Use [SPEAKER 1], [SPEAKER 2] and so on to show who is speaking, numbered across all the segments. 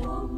[SPEAKER 1] 我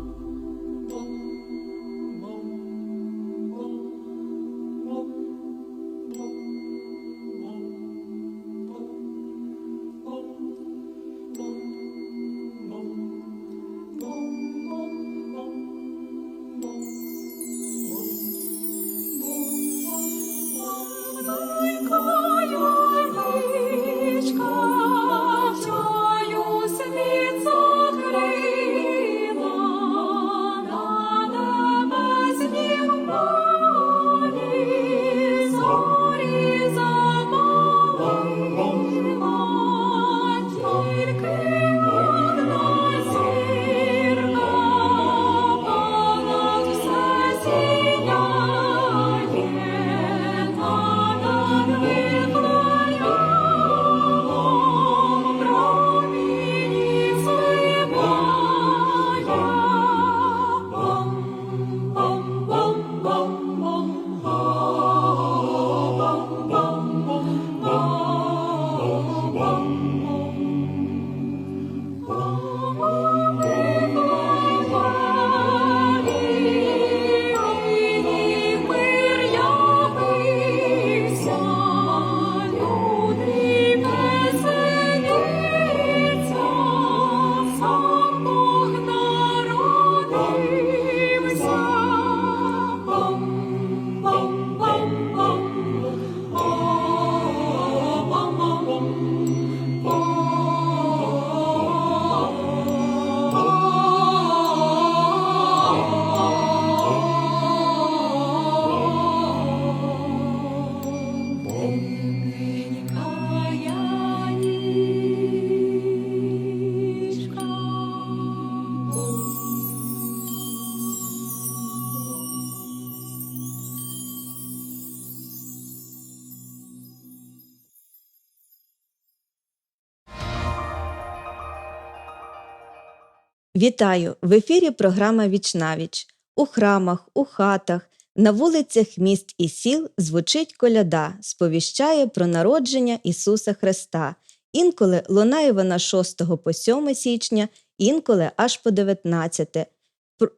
[SPEAKER 1] Вітаю! В ефірі програма Вічнавіч. У храмах, у хатах, на вулицях міст і сіл звучить коляда, сповіщає про народження Ісуса Христа. Інколи лунає вона 6 по 7 січня, інколи аж по 19.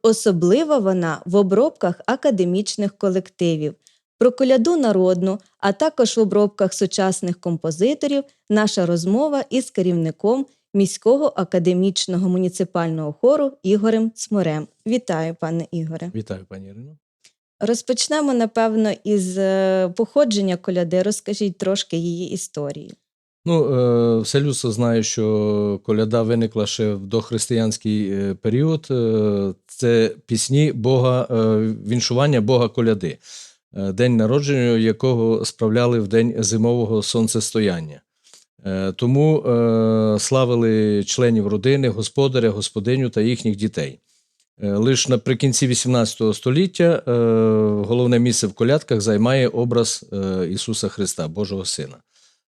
[SPEAKER 1] Особлива вона в обробках академічних колективів. Про коляду народну, а також в обробках сучасних композиторів наша розмова із керівником міського академічного муніципального хору Ігорем Цмурем. Вітаю, пане Ігоре.
[SPEAKER 2] Вітаю, пані Ірино.
[SPEAKER 1] Розпочнемо, напевно, із е, походження коляди. Розкажіть трошки її історії.
[SPEAKER 2] Ну, е, все людство знає, що коляда виникла ще в дохристиянський е, період. Це пісні Бога, віншування Бога коляди, день народження якого справляли в день зимового сонцестояння. Е, Тому е, славили членів родини, господаря, господиню та їхніх дітей. Е, Лише наприкінці XVIII століття головне місце в колядках займає образ Ісуса Христа, Божого Сина.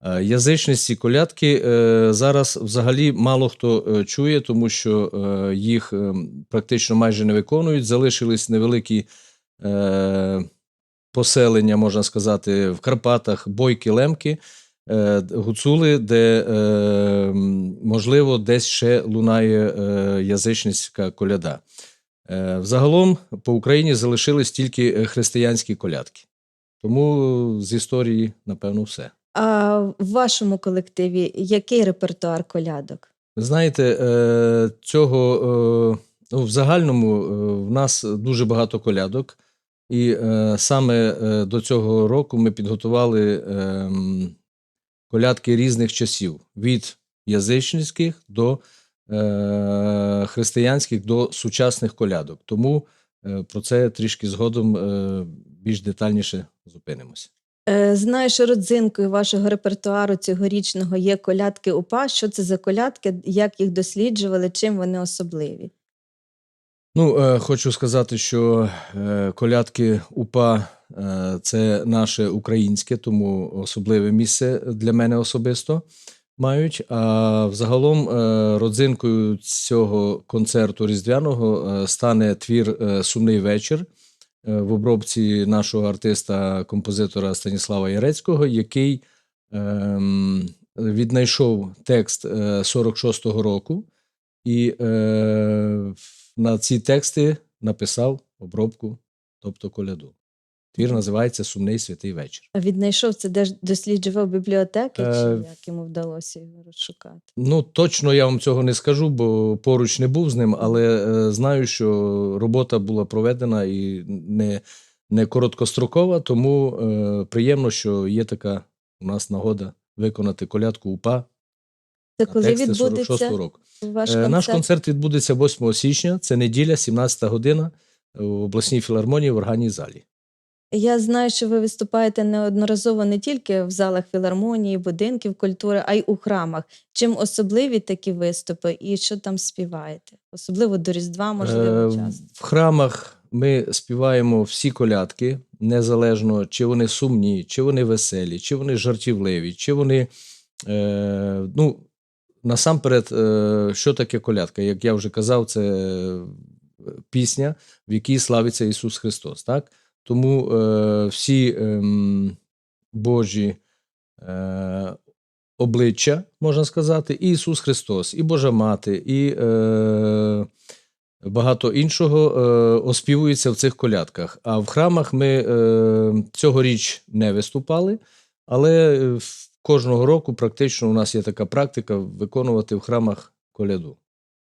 [SPEAKER 2] Е, Язичність ці колядки зараз взагалі мало хто чує, тому що їх практично майже не виконують. Залишились невеликі поселення, можна сказати, в Карпатах, бойки, лемки, гуцули, де е, можливо десь ще лунає е, язичницька коляда. Е, Взагалом по Україні залишились тільки е, християнські колядки. Тому з історії, напевно, все.
[SPEAKER 1] А в вашому колективі який репертуар колядок?
[SPEAKER 2] Ви знаєте, е, цього е, ну, в загальному е, в нас дуже багато колядок, і е, саме е, до цього року ми підготували е, колядки різних часів: від язичницьких до е, християнських до сучасних колядок. Тому е, про це трішки згодом е, більш детальніше зупинимося.
[SPEAKER 1] Е, Знаю, що родзинкою вашого репертуару цьогорічного є колядки УПА. Що це за колядки, як їх досліджували, чим вони особливі?
[SPEAKER 2] Ну, е, хочу сказати, що е, колядки УПА е, це наше українське, тому особливе місце для мене особисто мають. А взагалом е, родзинкою цього концерту різдвяного е, стане твір е, Сумний вечір е, в обробці нашого артиста-композитора Станіслава Ярецького, який ем, віднайшов текст е, 46-го року. І е, на ці тексти написав обробку, тобто коляду. Твір називається Сумний святий вечір.
[SPEAKER 1] А віднайшов це де досліджував бібліотеки,
[SPEAKER 2] Е,
[SPEAKER 1] чи як йому вдалося його розшукати?
[SPEAKER 2] Ну, точно я вам цього не скажу, бо поруч не був з ним, але е, знаю, що робота була проведена і не, не короткострокова, тому е, приємно, що є така у нас нагода виконати колядку УПА
[SPEAKER 1] Це коли відбудеться
[SPEAKER 2] року.
[SPEAKER 1] Ваш концерт?
[SPEAKER 2] Наш концерт відбудеться 8 січня, це неділя, 17 година в обласній філармонії в органній залі.
[SPEAKER 1] Я знаю, що ви виступаєте неодноразово не тільки в залах філармонії, будинків культури, а й у храмах. Чим особливі такі виступи і що там співаєте? Особливо до Різдва, можливо,
[SPEAKER 2] Е,
[SPEAKER 1] часто.
[SPEAKER 2] В храмах ми співаємо всі колядки, незалежно чи вони сумні, чи вони веселі, чи вони жартівливі, чи вони. Е, ну, насамперед, е, що таке колядка? Як я вже казав, це е, пісня, в якій славиться Ісус Христос. Так? Тому е, всі ем, Божі е, обличчя, можна сказати, і Ісус Христос, і Божа Мати, і е, багато іншого е, оспівується в цих колядках. А в храмах ми е, цьогоріч не виступали, але е, в- кожного року практично у нас є така практика виконувати в храмах коляду.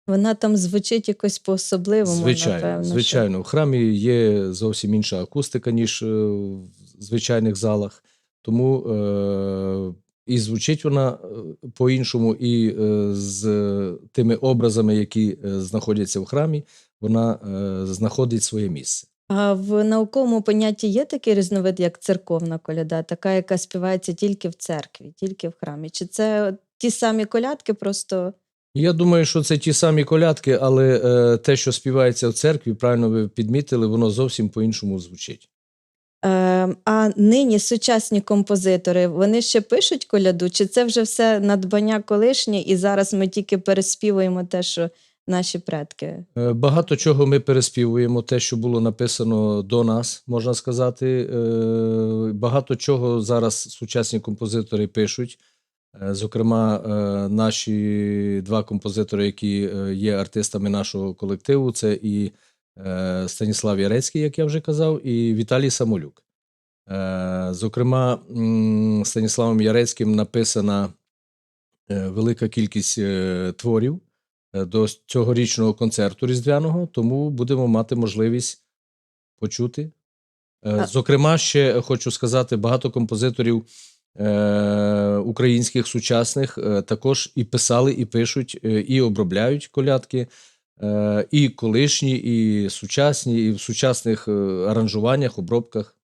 [SPEAKER 1] Вона там звучить якось по-особливому,
[SPEAKER 2] Звичайно,
[SPEAKER 1] напевно. що-
[SPEAKER 2] В храмі є зовсім інша акустика, ніж е, в звичайних залах. Тому е, і звучить вона е, по-іншому, і е, з тими образами, які е, знаходяться в храмі, вона е, знаходить своє місце.
[SPEAKER 1] А в науковому понятті є такий різновид, як церковна коляда, така, яка співається тільки в церкві, тільки в храмі. Чи це ті самі колядки, просто
[SPEAKER 2] Я думаю, що це ті самі колядки, але е, те, що співається в церкві, правильно ви підмітили, воно зовсім по-іншому звучить.
[SPEAKER 1] Е, а нині сучасні композитори вони ще пишуть коляду, чи це вже все надбання колишнє, і зараз ми тільки переспівуємо те, що наші предки?
[SPEAKER 2] Е, Багато чого ми переспівуємо, те, що було написано до нас, можна сказати. Е, Багато чого зараз сучасні композитори пишуть. Е, Зокрема, наші два композитори, які є артистами нашого колективу, це і Станіслав Ярецький, як я вже казав, і Віталій Самолюк. Зокрема, Станіславом Ярецьким написана велика кількість творів до цьогорічного концерту різдвяного, тому будемо мати можливість почути. Е, Зокрема, ще хочу сказати, багато композиторів е, українських сучасних е, також і писали, і пишуть, е, і обробляють колядки, е, і колишні, і сучасні, і в сучасних е, аранжуваннях, обробках.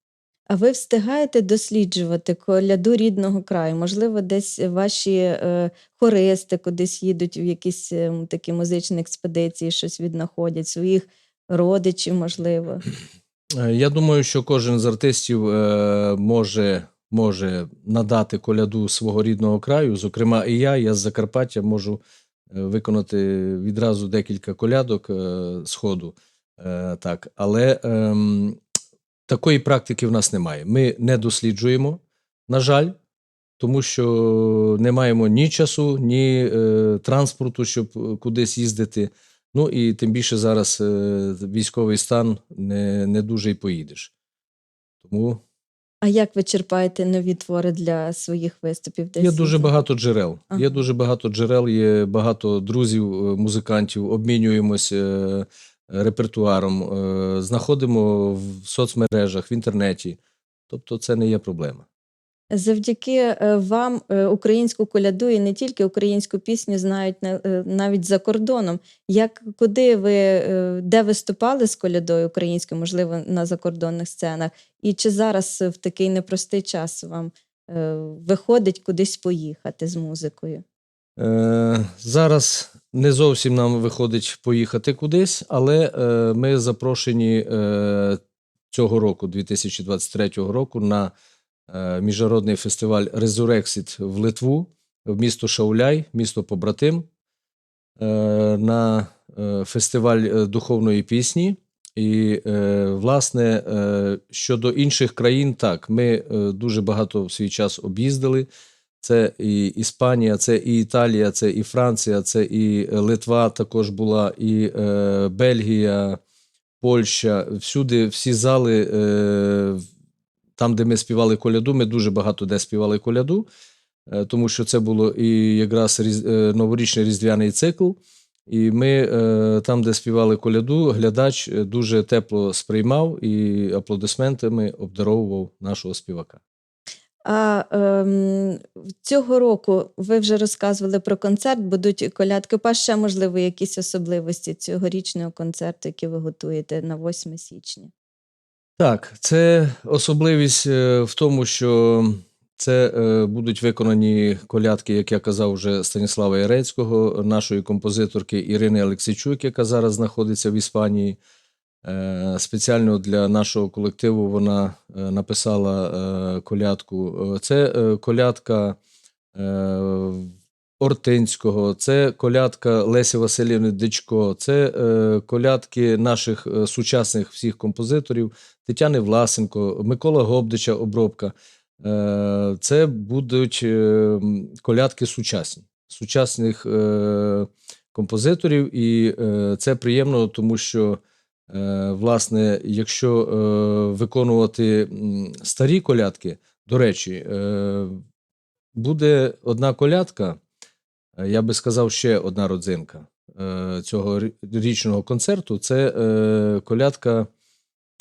[SPEAKER 1] А ви встигаєте досліджувати коляду рідного краю? Можливо, десь ваші е, хористи кудись їдуть в якісь е, такі музичні експедиції, щось віднаходять, своїх родичів, можливо.
[SPEAKER 2] Е, Я думаю, що кожен з артистів е, може, може надати коляду свого рідного краю. Зокрема, і я, я з Закарпаття можу е, виконати відразу декілька колядок е, з ходу. Е, так. Але ем, такої практики в нас немає. Ми не досліджуємо, на жаль, тому що не маємо ні часу, ні е, транспорту, щоб е, кудись їздити. Ну і тим більше зараз е, військовий стан не, не дуже й поїдеш. Тому
[SPEAKER 1] А як ви черпаєте нові твори для своїх виступів? Десь
[SPEAKER 2] є дуже багато джерел.
[SPEAKER 1] Ага.
[SPEAKER 2] Є дуже багато джерел, є багато друзів, е, музикантів, обмінюємось е, репертуаром, е, знаходимо в соцмережах, в інтернеті. Тобто це не є проблема.
[SPEAKER 1] Завдяки е, вам е, українську коляду і не тільки українську пісню знають навіть за кордоном. Як куди ви де виступали з колядою українською, можливо, на закордонних сценах? І чи зараз в такий непростий час вам виходить кудись поїхати з музикою?
[SPEAKER 2] Е, зараз не зовсім нам виходить поїхати кудись, але е, ми запрошені е, цього року, 2023 року, на е, міжнародний фестиваль Resurrexit в Литву, в місто Шауляй, місто побратим, е, на е, фестиваль е, духовної пісні. І, е, власне, е, щодо інших країн, так, ми е, дуже багато в свій час об'їздили. Це і Іспанія, це і Італія, це і Франція, це і Литва також була, і е, Бельгія, Польща. Всюди всі зали, е, там, де ми співали коляду, ми дуже багато де співали коляду, е, тому що це було і якраз різ, е, новорічний різдвяний цикл. І ми е, там, де співали коляду, глядач е, дуже тепло сприймав і аплодисментами обдаровував нашого співака.
[SPEAKER 1] А ем, цього року ви вже розказували про концерт, будуть колядки. Па ще, можливо, якісь особливості цьогорічного концерту, який ви готуєте на 8 січня.
[SPEAKER 2] Так, це особливість е, в тому, що це е, будуть виконані колядки, як я казав, вже Станіслава Ярецького, нашої композиторки Ірини Олексійчук, яка зараз знаходиться в Іспанії. Е, Спеціально для нашого колективу вона е, написала е, колядку. Це колядка Ортинського, це колядка Лесі Васильівни Дичко, це колядки наших сучасних всіх композиторів Тетяни Власенко, Микола Гобдича обробка. Це будуть колядки сучасні, сучасних композиторів, і це приємно, тому що, власне, якщо е, виконувати старі колядки, до речі, е, буде одна колядка, е, я би сказав, ще одна родзинка е, цього річного концерту. Це е, колядка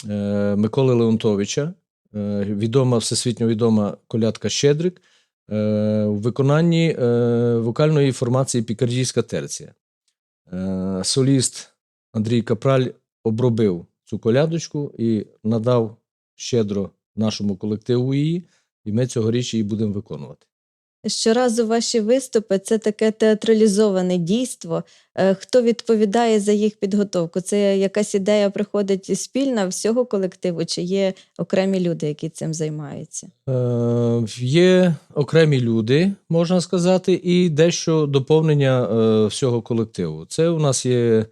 [SPEAKER 2] е, Миколи Леонтовича, е, відома, всесвітньо відома колядка Щедрик е, у виконанні е, вокальної формації Пікардійська терція. Е, Соліст Андрій Капраль обробив цю колядочку і надав щедро нашому колективу її, і ми цьогоріч її будемо виконувати.
[SPEAKER 1] Щоразу ваші виступи це таке театралізоване дійство. Е, Хто відповідає за їх підготовку? Це якась ідея приходить спільна всього колективу, чи є окремі люди, які цим займаються?
[SPEAKER 2] Е, Є окремі люди, можна сказати, і дещо доповнення е, всього колективу. Це у нас є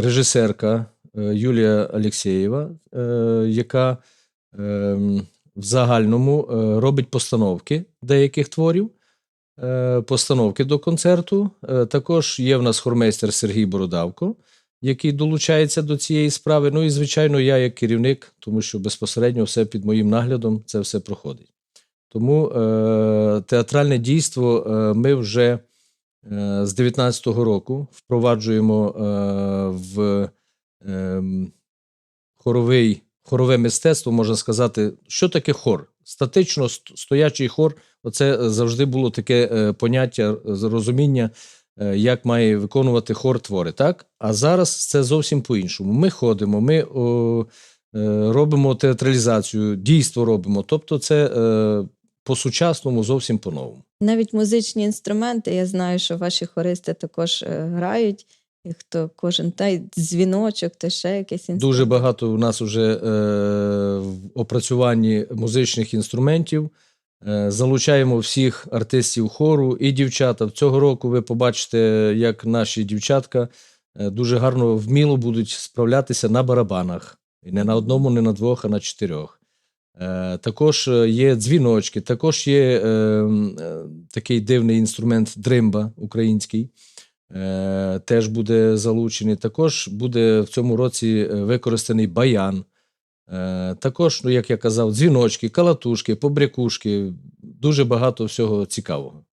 [SPEAKER 2] режисерка е, Юлія Алєксєєва, е, яка е, в загальному е, робить постановки деяких творів, е, постановки до концерту. Е, Також є в нас хормейстер Сергій Бородавко, який долучається до цієї справи. Ну і, звичайно, я як керівник, тому що безпосередньо все під моїм наглядом це все проходить. Тому е, театральне дійство е, ми вже е, з 19-го року впроваджуємо е, в е, хоровий, хорове мистецтво, можна сказати, що таке хор? Статично стоячий хор, оце завжди було таке е, поняття, розуміння, е, як має виконувати хор твори. Так? А зараз це зовсім по-іншому. Ми ходимо, ми о, е, робимо театралізацію, дійство робимо. Тобто, це е, по-сучасному зовсім по-новому.
[SPEAKER 1] Навіть музичні інструменти, я знаю, що ваші хористи також е, грають, і хто кожен та й дзвіночок, та ще якийсь інструмент.
[SPEAKER 2] Дуже багато у нас вже е, в опрацюванні музичних інструментів. Е, залучаємо всіх артистів хору і дівчата. Цього року ви побачите, як наші дівчатка е, дуже гарно вміло будуть справлятися на барабанах. І не на одному, не на двох, а на чотирьох. Е, також е, є дзвіночки, також є е, е, такий дивний інструмент дримба український. Е, теж буде залучений. Також буде в цьому році використаний баян. Е, також, ну, як я казав, дзвіночки, калатушки, побрякушки, дуже багато всього цікавого.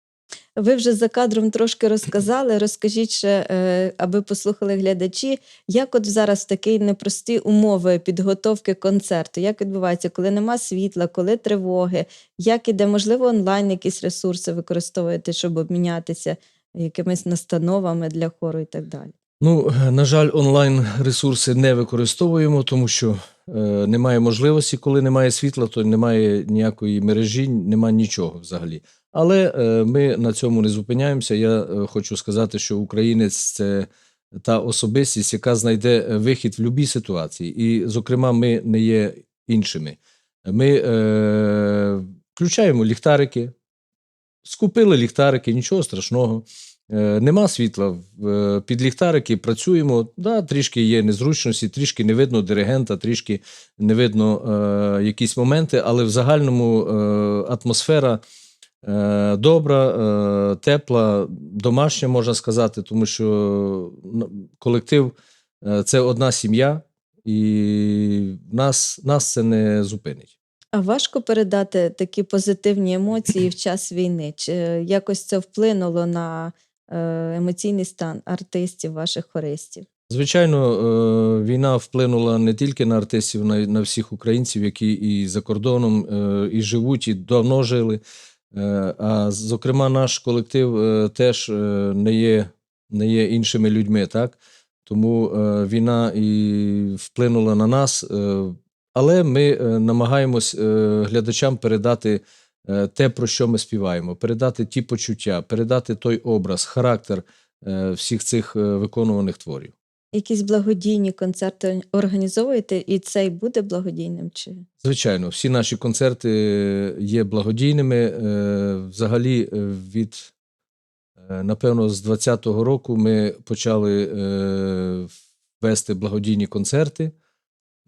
[SPEAKER 1] Ви вже за кадром трошки розказали. Розкажіть ще, е, аби послухали глядачі, як от зараз такі непрості умови підготовки концерту, як відбувається, коли нема світла, коли тривоги, як іде, можливо, онлайн якісь ресурси використовуєте, щоб обмінятися якимись настановами для хору і так далі.
[SPEAKER 2] Ну, на жаль, онлайн ресурси не використовуємо, тому що е, немає можливості, коли немає світла, то немає ніякої мережі, немає нічого взагалі. Але е, ми на цьому не зупиняємося. Я е, хочу сказати, що українець це та особистість, яка знайде е, вихід в будь-якій ситуації. І, зокрема, ми не є іншими. Ми е, включаємо ліхтарики, скупили ліхтарики, нічого страшного. Е, Нема світла е, під ліхтарики, працюємо. Да, трішки є незручності, трішки не видно диригента, трішки не видно е, якісь моменти, але в загальному е, атмосфера добра, е, тепла, домашня, можна сказати, тому що ну, колектив е, це одна сім'я, і нас, нас це не зупинить.
[SPEAKER 1] А важко передати такі позитивні емоції в час війни? Чи якось це вплинуло на е, емоційний стан артистів, ваших хористів?
[SPEAKER 2] Звичайно, е, війна вплинула не тільки на артистів, на, всіх українців, які і за кордоном, е, і живуть, і давно жили. Е, А зокрема, наш колектив е, теж е, не є, не є іншими людьми, так? Тому війна і вплинула на нас. Але ми намагаємось глядачам передати те, про що ми співаємо, передати ті почуття, передати той образ, характер всіх цих виконуваних творів.
[SPEAKER 1] Якісь благодійні концерти організовуєте, і цей буде благодійним? Чи
[SPEAKER 2] Звичайно, всі наші концерти є благодійними. Е, Взагалі, е, від е, напевно, з 20-го року ми почали е, вести благодійні концерти.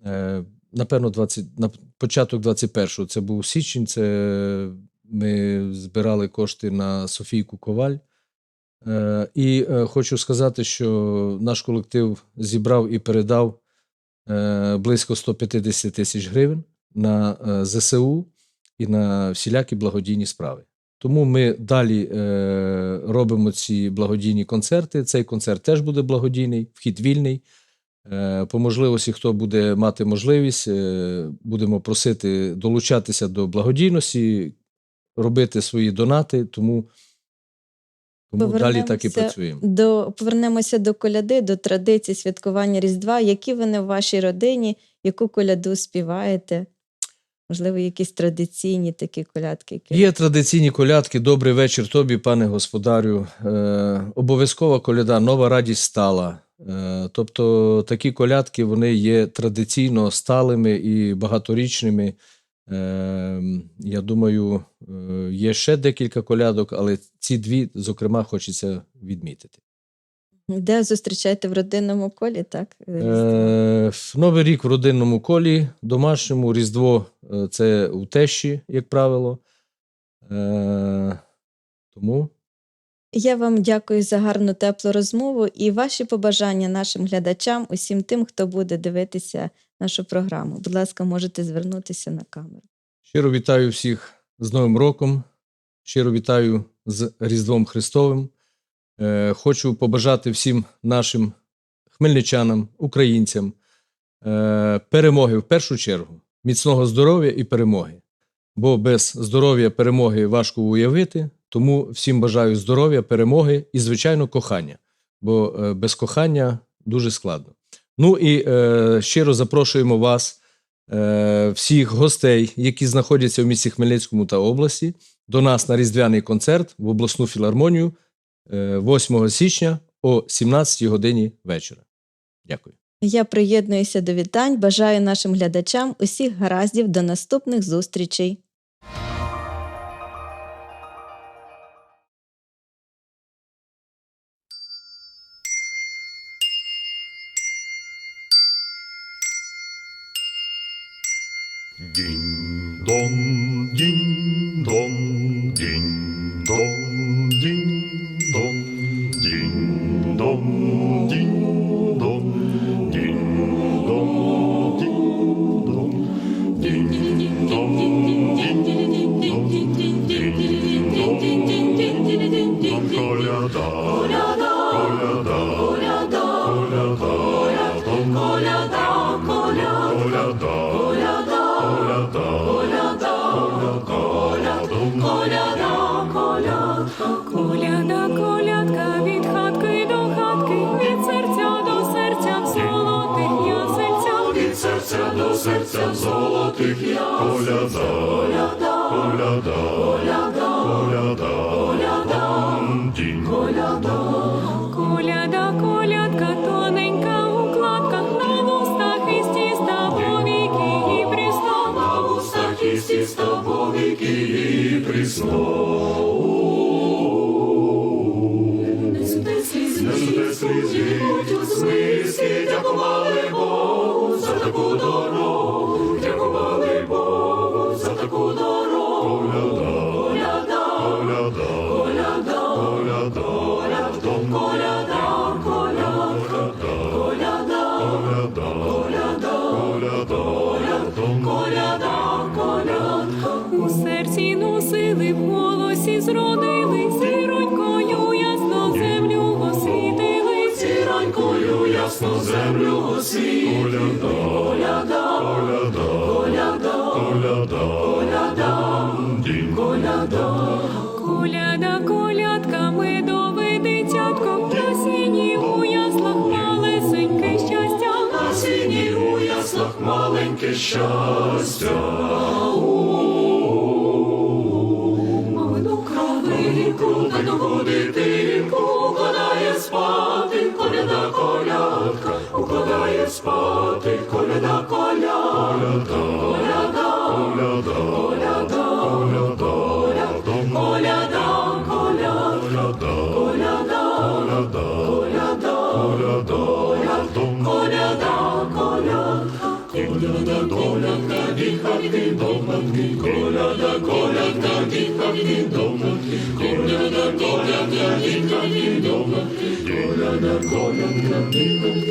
[SPEAKER 2] Е, Напевно, 20, на початок 21-го це був січень. Це ми збирали кошти на Софійку Коваль. Е, І е, хочу сказати, що наш колектив зібрав і передав е, близько 150 тисяч гривень на ЗСУ і на всілякі благодійні справи. Тому ми далі робимо ці благодійні концерти. Цей концерт теж буде благодійний, вхід вільний. По можливості, хто буде мати можливість, будемо просити долучатися до благодійності, робити свої донати. Тому, тому далі так і працюємо.
[SPEAKER 1] до повернемося до коляди, до традицій святкування Різдва. Які вони в вашій родині, яку коляду співаєте? Можливо, якісь традиційні такі колядки. які
[SPEAKER 2] Є традиційні колядки. Добрий вечір тобі, пане господарю. Е, обов'язкова коляда, нова радість стала. Е, тобто такі колядки вони є традиційно сталими і багаторічними. Е, я думаю, е, є ще декілька колядок, але ці дві, зокрема, хочеться відмітити.
[SPEAKER 1] Де зустрічаєте в родинному колі, так?
[SPEAKER 2] Е, Новий рік в родинному колі, домашньому, Різдво е, це у тещі, як правило. Е, тому
[SPEAKER 1] Я вам дякую за гарну теплу розмову і ваші побажання нашим глядачам, усім тим, хто буде дивитися нашу програму. Будь ласка, можете звернутися на камеру.
[SPEAKER 2] щиро вітаю всіх з Новим роком, щиро вітаю з Різдвом Христовим. Е, Хочу побажати всім нашим хмельничанам, українцям е, перемоги в першу чергу, міцного здоров'я і перемоги. Бо без здоров'я перемоги важко уявити, тому всім бажаю здоров'я, перемоги і, звичайно, кохання. Бо е, без кохання дуже складно. Ну і е, щиро запрошуємо вас, е, всіх гостей, які знаходяться в місті Хмельницькому та області, до нас на різдвяний концерт в обласну філармонію е, 8 січня о 17 годині вечора. Дякую.
[SPEAKER 1] Я приєднуюся до вітань. Бажаю нашим глядачам усіх гараздів до наступних зустрічей.
[SPEAKER 3] come.
[SPEAKER 4] Lord. Серці носили, в голосі зродили, зіронькою ясно землю освітили.
[SPEAKER 3] Зіронькою ясно землю освітлі. Коляда, коляда, коляда, коляда, коляда, дім, коляда.
[SPEAKER 4] Коляда, колядка, медове дитятко, на сіні у яслах малесеньке щастя.
[SPEAKER 3] На сіні у яслах маленьке щастя. Колядка, укладає спати, коляда, коляда, коляда, коляда, коляда, коляда, коляда, коляда, коляда, коляда, коляда, коляда, коляда, коляда, колядка, діхатки, доматки, коляда, колядка, діхатки, доматки, коляда, колядка, діхатки, Коля на коля на білому